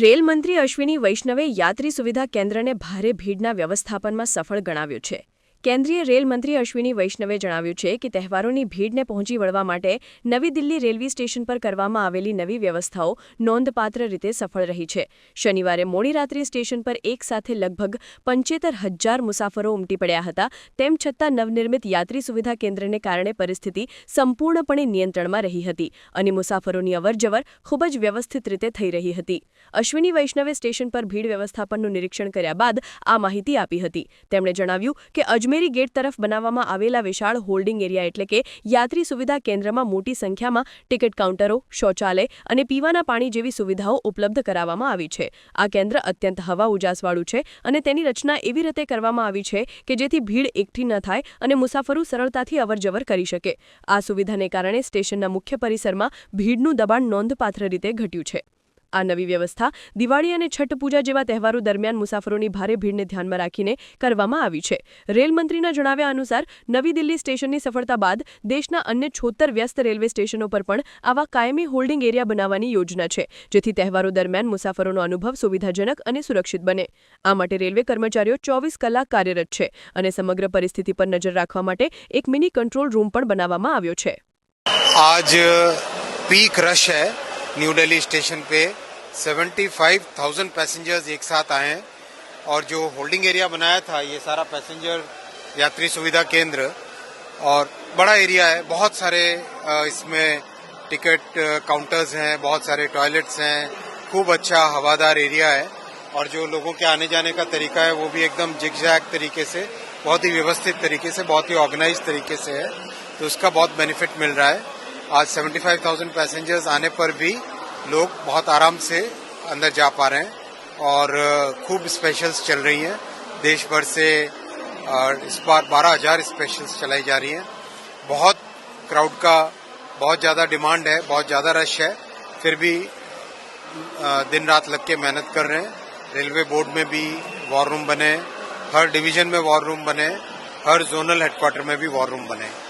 Rail મંત્રી અશ્વિની વૈષ્ણવે યાત્રી સુવિધા કેન્દ્રને ભારે ભીડના વ્યવસ્થાપનમાં સફળ ગણાવ્યું છે. કેન્દ્રીય રેલ મંત્રી અશ્વિની વૈષ્ણવે જણાવ્યું છે કે તહેવારોની ભીડને પહોંચી વળવા માટે નવી દિલ્હી રેલવે સ્ટેશન પર કરવામાં આવેલી નવી વ્યવસ્થાઓ નોંધપાત્ર રીતે સફળ રહી છે. શનિવારે મોડી રાત્રે સ્ટેશન પર એક સાથે લગભગ પંચેતર હજાર મુસાફરો ઉમટી પડ્યા હતા, તેમ છતાં નવનિર્મિત યાત્રી સુવિધા કેન્દ્રને કારણે પરિસ્થિતિ સંપૂર્ણપણે નિયંત્રણમાં રહી હતી અને મુસાફરોની અવરજવર ખૂબ જ વ્યવસ્થિત રીતે થઈ રહી હતી. અશ્વિની વૈષ્ણવે સ્ટેશન પર ભીડ વ્યવસ્થાપનનું નિરીક્ષણ કર્યા બાદ આ માહિતી આપી હતી. તેમણે જણાવ્યું કે અજમેરી ગેટ તરફ બનાવવામાં આવેલા વિશાળ હોલ્ડિંગ એરિયા એટલે કે યાત્રી સુવિધા કેન્દ્રમાં મોટી સંખ્યામાં ટિકિટ કાઉન્ટરો, શૌચાલય અને પીવાના પાણી જેવી સુવિધાઓ ઉપલબ્ધ કરાવવામાં આવી છે. આ કેન્દ્ર અત્યંત હવા ઉજાસવાળું છે અને તેની રચના એવી રીતે કરવામાં આવી છે કે જેથી ભીડ એકઠી ન થાય અને મુસાફરો સરળતાથી અવરજવર કરી શકે. આ સુવિધાને કારણે સ્ટેશનના મુખ્ય પરિસરમાં ભીડનું દબાણ નોંધપાત્ર રીતે ઘટ્યું છે. આ નવી વ્યવસ્થા દિવાળી અને છઠ પૂજા જેવા તહેવારો દરમિયાન મુસાફરોની ભારે ભીડને ધ્યાનમાં રાખીને કરવામાં આવી છે. રેલમંત્રીના જણાવ્યા અનુસાર, નવી દિલ્હી સ્ટેશનની સફળતા બાદ દેશના અન્ય છોતર વ્યસ્ત રેલવે સ્ટેશનો પર પણ આવા કાયમી હોલ્ડિંગ એરિયા બનાવવાની યોજના છે, જેથી તહેવારો દરમિયાન મુસાફરોનો અનુભવ સુવિધાજનક અને સુરક્ષિત બને. આ માટે રેલવે કર્મચારીઓ ચોવીસ કલાક કાર્યરત છે અને સમગ્ર પરિસ્થિતિ પર નજર રાખવા માટે એક મિની કંટ્રોલ રૂમ પણ બનાવવામાં આવ્યો છે. આજ પીક રશ હૈ ન્યૂ દિલ્હી સ્ટેશન પે. 75,000 पैसेंजर्स एक साथ आए हैं। और जो होल्डिंग एरिया बनाया था ये सारा पैसेंजर यात्री सुविधा केंद्र और बड़ा एरिया है। बहुत सारे इसमें टिकट काउंटर्स हैं बहुत सारे टॉयलेट्स हैं। खूब अच्छा हवादार एरिया है। और जो लोगों के आने जाने का तरीका है वो भी एकदम जिगजैग तरीके से बहुत ही व्यवस्थित तरीके से बहुत ही ऑर्गेनाइज तरीके से है। तो उसका बहुत बेनिफिट मिल रहा है। आज 75,000 पैसेंजर्स आने पर भी लोग बहुत आराम से अंदर जा पा रहे हैं और खूब स्पेशल्स चल रही हैं। देश भर से इस बार 12,000 स्पेशल्स चलाई जा रही हैं। बहुत क्राउड का बहुत ज़्यादा डिमांड है बहुत ज़्यादा रश है। फिर भी दिन रात लग के मेहनत कर रहे हैं। रेलवे बोर्ड में भी वॉर रूम बने हर डिवीज़न में वॉर रूम बने हर जोनल हेडक्वार्टर में भी वॉर रूम बने।